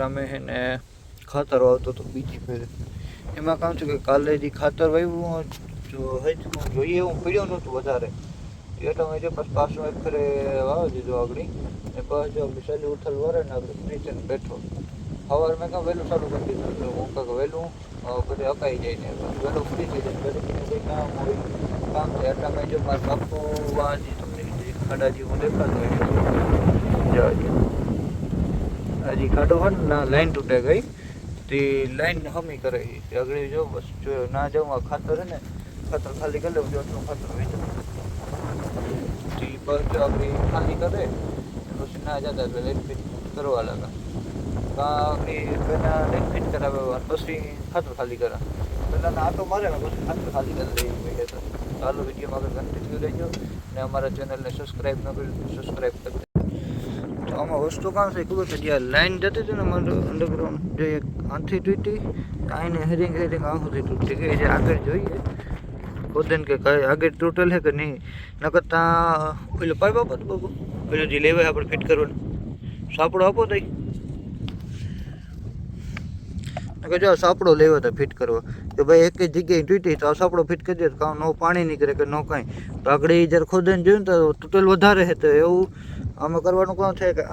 અમે છે ને ખાતર વાવતો હતો બીજી ફેરે. એમાં કામ છે કે કાલે જે ખાતર વાવ્યું જો હજી જોઈએ હું પીડ્યો નહોતું વધારે. એટલે મેં જે પછી પાછું એક ફેરે વાવી દીધું આગળ. ને પછી જો આપણે સહેલી ઉથલ વરે ને આપણે નીચે ને બેઠો. સવાર મેં કાં વહેલું ચાલુ કરી દીધું. એટલે હું કાંક વહેલું અ, બધે અકાઈ જાય ને પછી વહેલું ફ્રી થઈ જાય ઘરે બીજું કંઈ કામ હોય કામ થાય. એટલે મેં જો મારા બાપુ વાજી તમને જે ખાડાજી હું દેખાતો હોય જો હજી કાઢો હોય ને લાઈન તૂટે ગઈ. તે લાઈન હમી કરે. તે આગળ જો, બસ, જો ના જાઉં, આ ખાતર હે ને, ખાતર ખાલી કરી લેવું, જો ખાતર છે તે બસ જો આગળ ખાલી કરે, પછી ના જતા એટલે લાઈન ફિટ કરવા લાગે. આગળ પહેલા લાઈન ફિટ કરાવે, પછી ખાતર ખાલી કરે. પહેલાં આટો મારે ને પછી ખાતર ખાલી કરી લઈ મેં કહેતો ચાલો વિડીયોમાં આગળ કન્ટિન્યુ રહેજો. ને અમારા ચેનલને સબસ્ક્રાઈબ ન કર્યું સબસ્ક્રાઇબ કરી. તો આમાં વસ્તુ કામ છે ખબર છે? જ્યાં લાઈન જતી હતી ને મારું અંડરગ્રાઉન્ડ જે આંથી તૂટી આઈને હેરિંગ હેરિંગ આમ સુધી તૂટી ગઈ. છે આગળ જોઈએ, ખોદન કે કઈ આગળ તૂટેલ છે કે નહીં? નકર ત્યાં પેલો પાઇપ આપો તો બાબુ પેલો જે લેવાય આપણે ફિટ કરવાનું. સાપડો આપો તઈ. નકર જો સાપડો લેવો તો ફિટ કરવા. કે ભાઈ એક જગ્યાએ તૂટી તો આ સાપડો ફિટ કરી દે તો કાં નો પાણી નીકળે કે નો કાંઈ. તો આગળ એ જ્યારે ખોદન જોયું તો તૂટેલ વધારે છે તો એવું આમાં કરવાનું કોણ થાય કે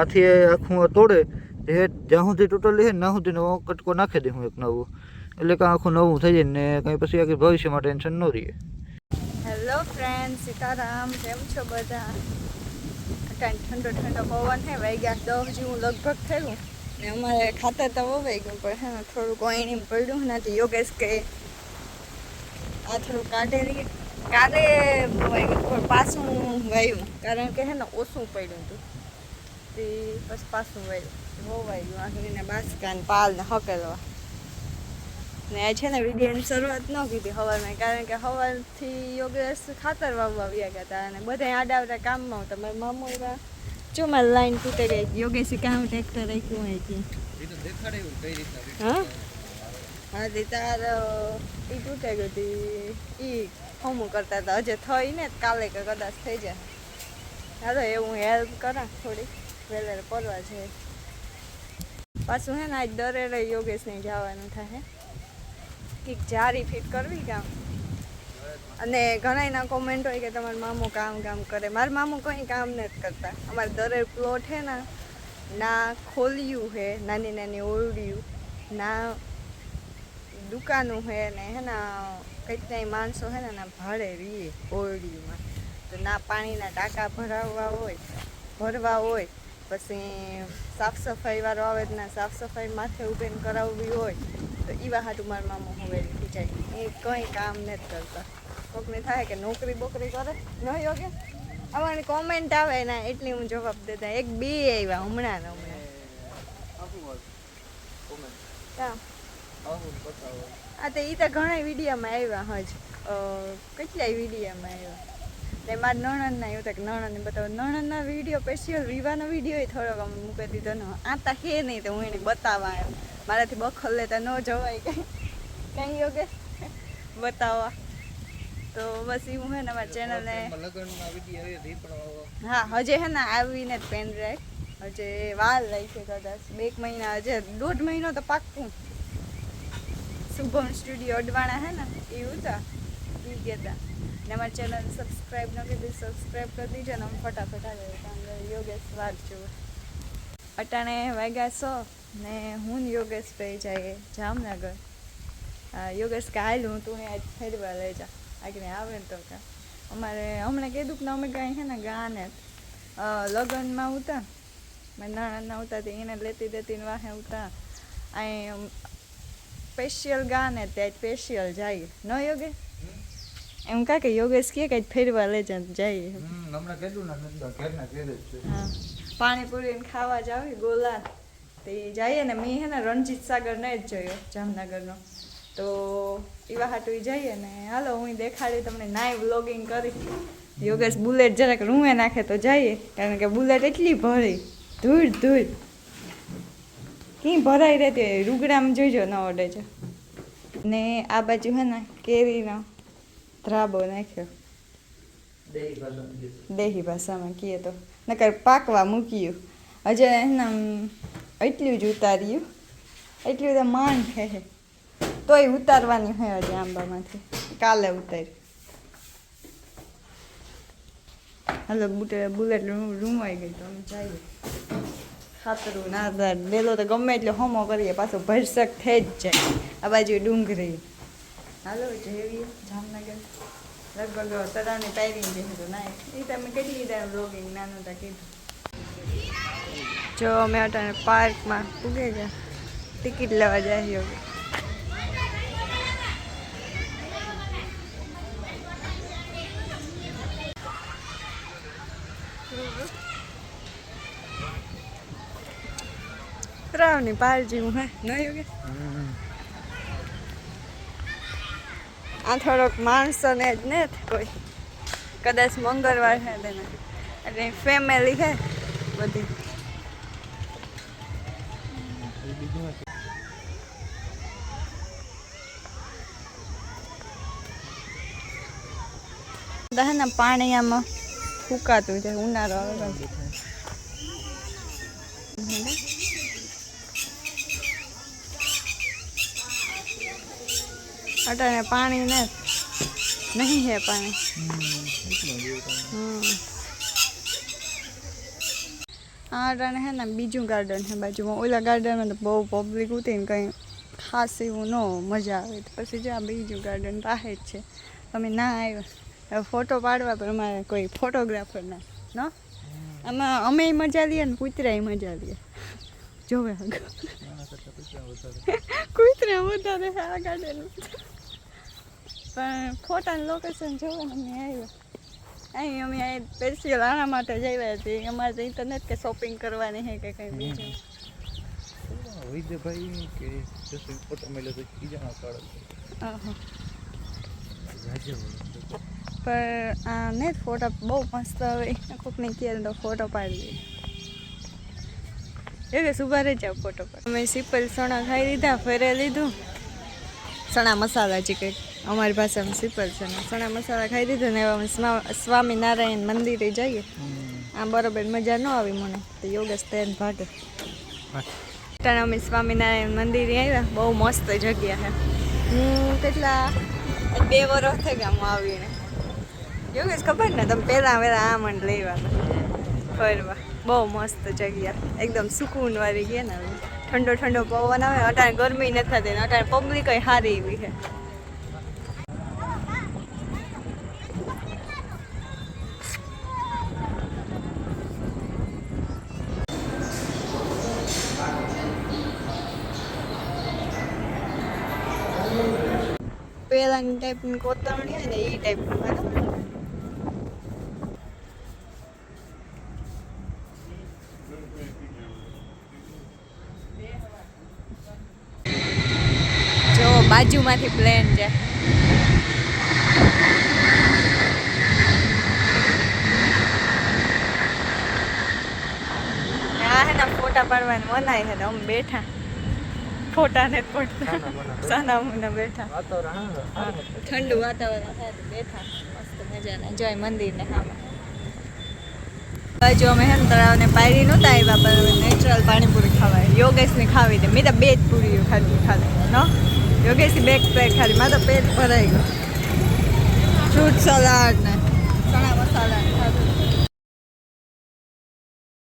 આથી આખું તોડે એ જ્યાં સુધી તૂટેલી છે ત્યાં સુધી નવો કટકો નાખી દે હું એક નવું. એટલે કે આખું નવું થઈ જાય ને કંઈ પછી આગળ ભવિષ્યમાં ટેન્શન ન રહીએ હેલો ફ્રેન્ડ સીતારામ, કેમ છો બધા? ઠંડો ઠંડો પવન હે, વાગ્યા દસ જેવું લગભગ થયું. ને અમારે ખાતર તો વવાઈ ગયું, પણ હે થોડું કોઈની પડ્યું નથી યોગેશ કે આ થોડું કાઢેલી કાલે પણ પાછું વાયું કારણ કે હે ને ઓછું પડ્યું હતું. તે પછી પાછું વાયું બહુ વાયું આખરીને બાસકા ને પાલ ને હકેલવા ને છે ને વિડીયોની શરૂઆત ન કીધી સવારમાં કારણ કે સવારથી યોગેશ ખાતર વાવવા આવ્યા હતા. અને બધા આડા આવડા કામમાં હતા. મારા મામો એવા જો મારી લાઈન તૂટે ગઈ યોગેશે કામ ટ્રેક્ટર રાખ્યું અહીંથી હા? હા, તે તાર એ તૂટે ગઈ હતી. એ હમું કરતા હતા હજે થઈ ને કાલે કે કદાચ થઈ જાય. હાલો એવું હેલ્પ કરા થોડી વહેલે પડવા છે પાછું હે ને આજ દરેડે યોગેશને જવાનું થાય કંઈક જારી ફિટ કરવી કામ. અને ઘણાયના કોમેન્ટ હોય કે તમારા મામો કામ કામ કરે. મારા મામો કંઈ કામ નથી કરતા. અમારે દરેક પ્લોટ હે ને, ના ખોલ્યું હે, નાની નાની ઓરડિયું, ના દુકાનું હે ને હે ને કંઈક ત્યાં માણસો હે ને ના ભાડે રીએ ઓરડીમાં. તો ના પાણીના ટાંકા ભરાવવા હોય ભરવા હોય પછી સાફ સફાઈ વાળો આવે તો ના સાફ સફાઈ માથે ઉભેન કરાવવી હોય તો એવા હાટું મારા મામો હવેલી ખીચાય. એ કંઈ કામ નથી કરતા. કોકને થાય કે નોકરી બોકરી કરે? ન યોગ્ય અમારી કોમેન્ટ આવે ને એટલી હું જવાબ દેતા. એક બે આવ્યા હમણાં. ને હમણાં હા. આ તો એ તો ઘણા વિડીયોમાં આવ્યા હજ કેટલાય વિડીયામાં આવ્યા તે મારા નણંદના એવું કે નણંદને બતાવો. નણંદના વીડિયો સ્પેશિયલ વિવાહનો વીડિયો થોડોક અમે મૂકી દીધો ન આ તા હે નહીં તો હું એને બતાવવા આવ્યો મારાથી બખલ લેતા ન જવાય કંઈ કંઈ યોગે બતાવવા. તો બસ એવું હું ને અમારી ચેનલને હા હજે હે ને આવીને જ પેન રાખ હજે વાર છે કદાચ. બે મહિના હજે દોઢ મહિનો તો પાક્કું. શુભમ સ્ટુડિયો અડવાણા હે ને એ હતા એ કહેતા ને અમારી ચેનલ સબસ્ક્રાઈબ ન કરી સબસ્ક્રાઈબ કરી દીજો ને અમે ફટાફટ આવે કારણ યોગેશ વાત જુએ અટાણે વાગ્યા સો ને હું યોગેશ ભાઈ જઈએ જામનગર. યોગેશ કે હાલ હું તું આજ ફેરવા લઈ જા. આગળ આવે ને તો કા. અમારે હમણાં કીધું કે અમે કાંઈ છે ને ગાને. લગ્નમાં ઉતા. મેં નાના ઉતા એને લેતી દેતી ને વાહે ઉતા. અહીં સ્પેશિયલ ગાને ત્યાં સ્પેશિયલ જાય. ન યોગે? એમ કા કે યોગેશ કે કઈ ફેરવા લે જાય. હમણાં કીધું ને ઘરના ઘેર જ છે. પાણીપુરી ને ખાવા જાવ ગોલા. તે જઈએ ને મેં હે ને રણજીત સાગર ને જ જોયો જામનગરનો. તો એવા હાટુ જઈએ ને હાલો હું દેખાડી તમને નાઈ વ્લોગિંગ કરી. યોગેશ બુલેટ જરાક રૂમે નાખે તો જઈએ કારણ કે બુલેટ એટલી ભરી. ધૂળ ધૂળ. કી ભરાઈ રહેતી હોય રૂગડામાં જોઈજો ન ઓડે છે. ને આ બાજુ હે ને કેરીનો ધ્રાબો નાખ્યો. દેહી ભાષામાં કીએ કહીએ તો. નકર પાકવા મૂક્યું. હજે એના એટલું જ ઉતાર્યું. એટલું તો માંડ છે હે. તોય ઉતારવાની હોય હજી આંબામાંથી. કાલે ઉતારી હાલો બુટે બુલેટ રૂમાઈ ગઈ તો અમે જઈએ ખાતરું ના ડેલો તો ગમે એટલે હોમો કરીએ, પાછો ભરસક થઈ જ જાય. આ બાજુ ડુંગરી હાલો, જેવી જામનગર. લગભગ તળાવની પાયરી જે તો ના, એ તમે કેટલી ટાઈમ બ્લોગિંગ નાનું તા કીધું. જો અમે અટાણે પાર્કમાં પૂગે ગયા. ટિકિટ લેવા જાય રાવની પાર જેવું, હે? નહીં યોગે આ થોડોક માણસો ને જ ને કોઈ. કદાચ મંગળવાર છે તેને. એટલે ફેમિલી છે બધી. દહના પાણી આમાં ફૂકાતું છે ઉનાળો આવે છે. અટાણે પાણી ને નહીં હે પાણી. આ અટાણે હે ને બીજું ગાર્ડન છે બાજુમાં. ઓલા ગાર્ડનમાં તો બહુ પબ્લિક ઉતી કંઈ ખાસ એવું ન મજા આવે. પછી જો આ બીજું ગાર્ડન રાહે જ છે. અમે ના આવ્યા. ફોટો પાડવા પણ અમારે કોઈ ફોટોગ્રાફર ના. ન? આમાં અમે મજા લઈએ ને કૂતરાય મજા લઈએ. જોવે આગળ. કૂતરા વધારે આ ગાર્ડન પણ ફોટાનું લોકેશન જોવા ને અમે આવ્યા. અહીં અમે અહીં પેરસી આના માટે જ આવ્યા છીએ. અમારે તો ઇન્ટરનેટ કે શોપિંગ કરવાની છે કે કંઈ બીજું. વૈદ્યભાઈ કે જશે ફોટો મેળ્યો તો બીજાના કાળા પણ આ ને ફોટા બહુ મસ્ત આવે. કોકને કહે તો ફોટો પાડી દે. એ કે સુભા રહી જાવ ફોટો પાડ અમે સિમ્પલ સોના ખાઈ લીધા ફેરે લીધું. સણા મસાલા જે કંઈક અમારી ભાષામાં સિમ્પલ છે સણા મસાલા ખાઈ દીધું ને સ્વા- સ્વામિનારાયણ મંદિરે જઈએ. આમ બરોબર મજા ન આવી મને તો યોગેશ તેન ભાગે. ત્યાં અમે સ્વામિનારાયણ મંદિરે આવ્યા બહુ મસ્ત જગ્યા છે. હું કેટલા બે વર્ષ થઈ ગયા હું આવીને. યોગેશ ખબર ને તમે પહેલાં પહેલાં આ મને લેવા ફરવા. બહુ મસ્ત જગ્યા. એકદમ સુકૂન વાળી ગયા ને ઠંડો ઠંડો પવન આવે અટાણે ગરમી નથી થતી અટાણે પબ્લિક સારી એવી છે. પેલાની ટાઈપની કોતરણી હોય ને એ ટાઈપનું બાજુમાંથી પ્લેન છે. ને ફોટા પાડવાની મનાય છે ને અમે બેઠા. ફોટા ને પડતા. સાના મુના બેઠા. ઠંડુ વાતાવરણ થાય બેઠા. મસ્ત મજાના. જય મંદિરને હામાં બાજુ અમે હેન તળાવને પાયરી નહોતા આવ્યા પણ નેચરલ પાણીપુરી ખાવા યોગેશની ખાવી દે મેં તો બે જ પૂરીઓ ખાધી ખાધી નો? યોગેશની બેગ પેક ખાલી. મારા પેટ ભરાઈ ગયું. ફ્રૂટ સલાડ ને.